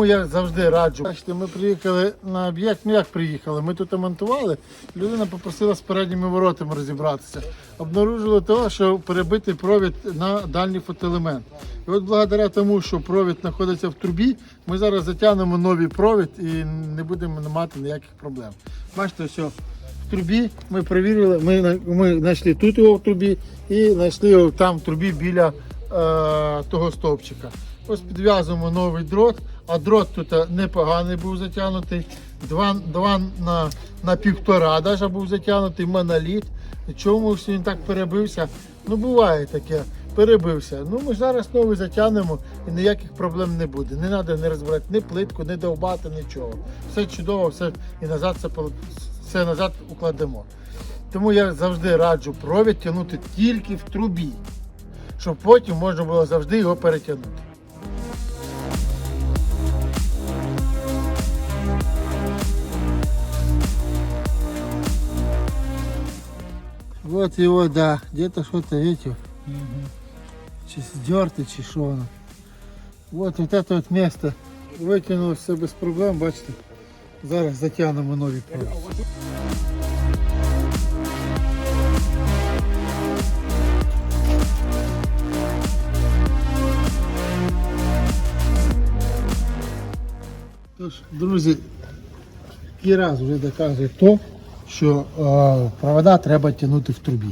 Тому я завжди раджу. Бачите, ми приїхали на об'єкт. Ну як приїхали? Ми тут монтували. Людина попросила з передніми воротами розібратися. Обнаружили того, що перебитий провід на дальній фотоелемент. І от благодаря тому, що провід знаходиться в трубі, ми зараз затягнемо новий провід і не будемо мати ніяких проблем. Бачите, що в трубі ми перевірили, ми, ми знайшли тут його в трубі і знайшли його там в трубі біля е, того стовпчика. Ось підв'язуємо новий дрот, а дрот тут непоганий був затягнутий. Два, два на, на півтора даже був затягнутий моноліт. Чому він так перебився? Ну буває таке, перебився. Ну ми зараз новий затягнемо і ніяких проблем не буде. Не треба не розбирати ні плитку, ні довбати, нічого. Все чудово, все і назад це, все назад укладемо. Тому я завжди раджу провід тягнути тільки в трубі, щоб потім можна було завжди його перетягнути. Вот его, да, где-то что-то, видите, чи сдерты, чи что оно. Вот, вот это вот место витягнуло все без проблем, бачите. Зараз затягнемо нові провід. Тож, друзі, який раз вже доказує то, що е, провода треба тягнути в трубі.